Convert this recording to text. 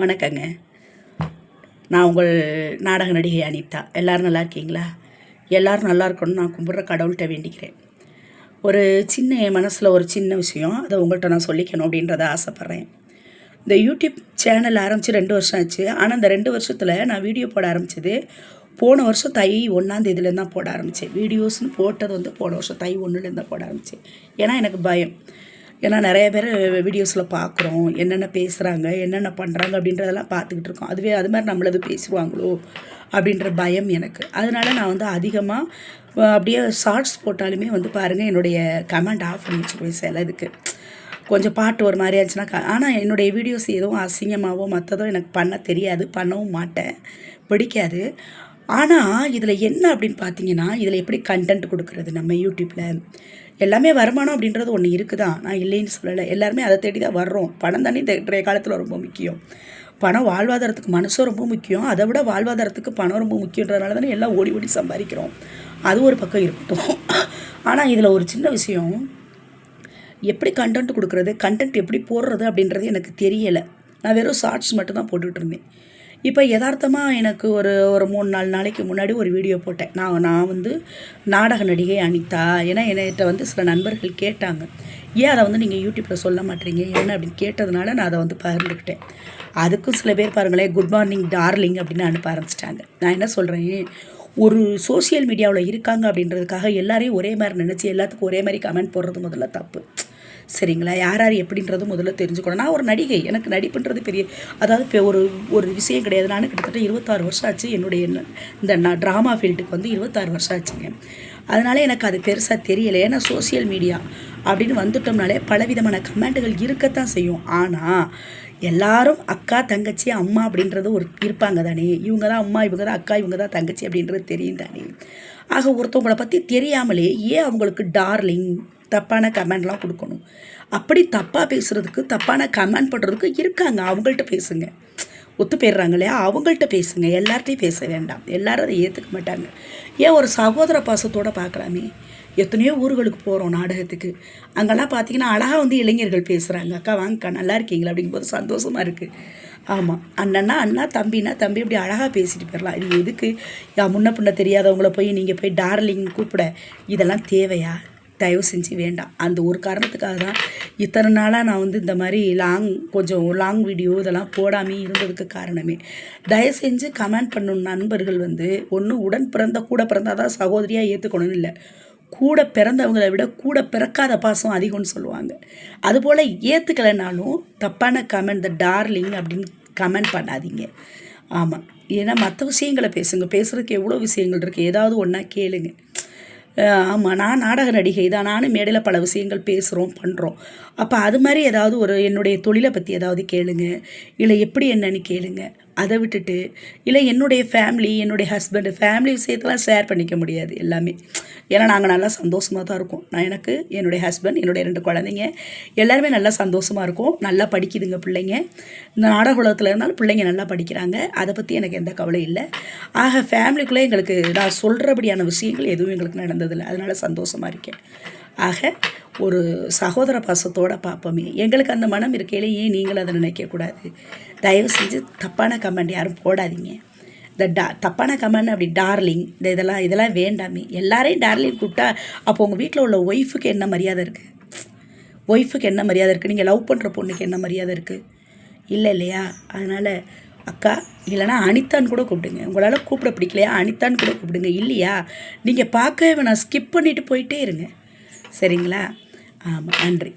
வணக்கங்க. நான் உங்கள் நாடக நடிகை அனிதா. எல்லோரும் நல்லா இருக்கீங்களா? எல்லோரும் நல்லா இருக்கணும்னு நான் கும்பிட்ற கடவுள்கிட்ட வேண்டிக்கிறேன். ஒரு சின்ன என் மனசில் ஒரு சின்ன விஷயம். அதை உங்கள்கிட்ட நான் சொல்லிக்கணும் அப்படின்றத ஆசைப்பட்றேன். இந்த யூடியூப் சேனல் ஆரம்பித்து ரெண்டு வருஷம் ஆச்சு. ஆனால் இந்த ரெண்டு வருஷத்தில் நான் வீடியோ போட ஆரம்பித்தது போன வருஷம் தை ஒன்றாந்தேதியிலேருந்து தான் போட ஆரம்பித்தேன் வீடியோஸ்னு போட்டது வந்து போன வருஷம் தை ஒன்றுலேருந்து தான் போட ஆரம்பித்தேன் ஏன்னா எனக்கு பயம். ஏன்னா நிறைய பேர் வீடியோஸில் பார்க்குறோம் என்னென்ன பேசுகிறாங்க என்னென்ன பண்ணுறாங்க அப்படின்றதெல்லாம் பார்த்துக்கிட்டு இருக்கோம். அதுவே அது மாதிரி நம்மளது பேசுவாங்களோ அப்படின்ற பயம் எனக்கு. அதனால் நான் வந்து அதிகமாக அப்படியே ஷார்ட்ஸ் போட்டாலுமே வந்து பாருங்கள் என்னுடைய கமெண்ட் ஆஃப் பண்ணி வச்சுக்குவேன் சிலதுக்கு கொஞ்சம் பாட்டு ஒரு மாதிரி ஆச்சுன்னா ஆனால் என்னுடைய வீடியோஸ் எதுவும் அசிங்கமாகவோ மற்றதோ எனக்கு பண்ண தெரியாது. பண்ணவும் மாட்டேன். பிடிக்காது. ஆனால் இதில் என்ன அப்படின்னு பார்த்தீங்கன்னா இதில் எப்படி கண்டென்ட் கொடுக்குறது நம்ம யூடியூப்பில் எல்லாமே வருமானம் அப்படின்றது ஒன்று இருக்குதா? நான் இல்லைன்னு சொல்லலை. எல்லாருமே அதை தேடி தான் வர்றோம். பணம் தானே இன்றைய காலத்தில் ரொம்ப முக்கியம். பணம் வாழ்வாதாரத்துக்கு மனசும் ரொம்ப முக்கியம். அதை விட வாழ்வாதாரத்துக்கு பணம் ரொம்ப முக்கியன்றதுனால தானே எல்லாம் ஓடி ஓடி சம்பாதிக்கிறோம். அது ஒரு பக்கம் இருக்கட்டும். ஆனால் இதில் ஒரு சின்ன விஷயம். எப்படி கண்டென்ட் கொடுக்குறது? கண்டென்ட் எப்படி போடுறது அப்படின்றது எனக்கு தெரியலை. நான் வெறும் ஷார்ட்ஸ் மட்டும் தான் போட்டுகிட்டு இருந்தேன். இப்போ யதார்த்தமாக எனக்கு ஒரு ஒரு மூணு நாலு நாளைக்கு முன்னாடி ஒரு வீடியோ போட்டேன். நான் நான் வந்து நாடக நடிகை அனிதா. ஏன்னா என்கிட்ட வந்து சில நண்பர்கள் கேட்டாங்க. ஏன் அதை வந்து நீங்கள் யூடியூப்பில் சொல்ல மாட்டீங்க? என்ன அப்படின்னு கேட்டதுனால நான் அதை வந்து பகிர்ந்துக்கிட்டேன். அதுக்கும் சில பேர் பாருங்களேன் குட் மார்னிங் டார்லிங் அப்படின்னு அனுப்ப ஆரம்பிச்சிட்டாங்க. நான் என்ன சொல்கிறேன் ஒரு சோசியல் மீடியாவில் இருக்காங்க அப்படின்றதுக்காக எல்லாரையும் ஒரே மாதிரி நினச்சி எல்லாத்துக்கும் ஒரே மாதிரி கமெண்ட் போடுறது முதல்ல தப்பு. சரிங்களா? யார் யார் எப்படின்றது முதல்ல தெரிஞ்சுக்கணும். நான் ஒரு நடிகை. எனக்கு நடிப்புன்றது பெரிய அதாவது இப்போ ஒரு ஒரு விஷயம் கிடையாது. நான் கிட்டத்தட்ட இருபத்தாறு வருஷம் ஆச்சு என்னுடைய இந்த நான் ட்ராமா ஃபீல்டுக்கு வந்து இருபத்தாறு வருஷம் ஆச்சுங்க. அதனால் எனக்கு அது பெருசாக தெரியலை. ஏன்னா சோசியல் மீடியா அப்படின்னு வந்துட்டோம்னாலே பலவிதமான கமெண்ட்டுகள் இருக்கத்தான் செய்யும். ஆனால் எல்லாரும் அக்கா தங்கச்சி அம்மா அப்படின்றது ஒரு இருப்பாங்க தானே. இவங்க தான் அம்மா இவங்க தான் அக்கா இவங்க தான் தங்கச்சி அப்படின்றது தெரியும் தானே. ஆக ஒருத்தவங்களை பற்றி தெரியாமலே ஏன் அவங்களுக்கு டார்லிங் தப்பான கமெண்ட்லாம் கொடுக்கணும். அப்படி தப்பாக பேசுகிறதுக்கு தப்பான கமெண்ட் பண்ணுறதுக்கு இருக்காங்க. அவங்கள்ட்ட பேசுங்க. ஒத்து போயிடுறாங்க இல்லையா? அவங்கள்ட்ட பேசுங்க. எல்லார்ட்டையும் பேச வேண்டாம். எல்லாரும் அதை ஏற்றுக்க மாட்டாங்க. ஏன் ஒரு சகோதர பாசத்தோடு பார்க்கலாமே? எத்தனையோ ஊர்களுக்கு போகிறோம் நாடகத்துக்கு. அங்கெல்லாம் பார்த்தீங்கன்னா அழகாக வந்து இளைஞர்கள் பேசுகிறாங்க அக்கா வாங்கக்கா நல்லா இருக்கீங்களா? அப்படிங்கும்போது சந்தோஷமாக இருக்குது ஆமாம் அண்ணன்னா அண்ணா தம்பினா தம்பி இப்படி அழகாக பேசிட்டு போயிடலாம். இது எதுக்கு? யா முன்ன பின்ன தெரியாதவங்கள போய் நீங்கள் போய் டார்லிங் கூப்பிட. இதெல்லாம் தேவையா? தயவு செஞ்சு வேண்டாம். அந்த ஒரு காரணத்துக்காக தான் இத்தனை நாளாக நான் வந்து இந்த மாதிரி லாங் கொஞ்சம் லாங் வீடியோ இதெல்லாம் போடாமே இருந்ததுக்கு காரணமே. தயவு செஞ்சு கமெண்ட் பண்ணும் நண்பர்கள் வந்து ஒன்று உடன் பிறந்த கூட பிறந்தால் தான் சகோதரியாக ஏற்றுக்கணும்னு இல்லை. கூட பிறந்தவங்களை விட கூட பிறக்காத பாசம் அதிகம்னு சொல்லுவாங்க. அதுபோல் ஏற்றுக்கலைனாலும் தப்பான கமெண்ட் த டார்லிங் அப்படின்னு கமெண்ட் பண்ணாதீங்க. ஆமாம் ஏன்னா மற்ற விஷயங்களை பேசுங்க. பேசுகிறதுக்கு எவ்வளோ விஷயங்கள் இருக்குது ஏதாவது ஒன்றா கேளுங்கள் ஆமாம் நான் நாடக நடிகை தான். நானும் மேடையில் பல விஷயங்கள் பேசுகிறோம் பண்ணுறோம் அப்போ அது மாதிரி ஏதாவது ஒரு என்னுடைய தொழிலை பற்றி ஏதாவது கேளுங்க. இல்லை எப்படி என்னன்னு கேளுங்க. அதை விட்டுட்டு இல்லை என்னுடைய ஃபேமிலி என்னுடைய ஹஸ்பண்டு ஃபேமிலி விஷயத்தெல்லாம் ஷேர் பண்ணிக்க முடியாது எல்லாமே. ஏன்னா நாங்கள் நல்லா சந்தோஷமாக தான் இருக்கோம். நான் எனக்கு என்னுடைய ஹஸ்பண்ட் என்னுடைய ரெண்டு குழந்தைங்க எல்லாருமே நல்லா சந்தோஷமாக இருக்கும். நல்லா படிக்குதுங்க பிள்ளைங்க. இந்த நாடக உலகத்தில் இருந்தாலும் பிள்ளைங்க நல்லா படிக்கிறாங்க. அதை பற்றி எனக்கு எந்த கவலையும் இல்லை. ஆக ஃபேமிலிக்குள்ளே எங்களுக்கு நான் சொல்கிறபடியான விஷயங்கள் எதுவும் எங்களுக்கு நடந்ததில்லை. அதனால் சந்தோஷமாக இருக்கேன். ஆக ஒரு சகோதர பாசத்தோடு பார்ப்போமே. எங்களுக்கு அந்த மனம் இருக்கையில ஏன் நீங்களும் அதை நினைக்கக்கூடாது? தயவு செஞ்சு தப்பான கமெண்ட் யாரும் போடாதீங்க. இந்த டா தப்பான கமெண்ட் அப்படி டார்லிங் இந்த இதெல்லாம் இதெல்லாம் வேண்டாமே. எல்லாரையும் டார்லிங் கூப்பிட்டா அப்போ உங்கள் வீட்டில் உள்ள ஒய்ஃபுக்கு என்ன மரியாதை இருக்குது ஒய்ஃபுக்கு என்ன மரியாதை இருக்குது நீங்கள் லவ் பண்ணுற பொண்ணுக்கு என்ன மரியாதை இருக்குது இல்லை இல்லையா? அதனால் அக்கா இல்லைனா அனிதான்னு கூட கூப்பிடுங்க. உங்களால் கூப்பிட பிடிக்கலையா? அனிதான்னு கூட கூப்பிடுங்க. இல்லையா? நீங்கள் பார்க்கவே வேணாம். ஸ்கிப் பண்ணிவிட்டு போயிட்டே இருங்க. சரிங்களா? ஆமாம் நன்றி.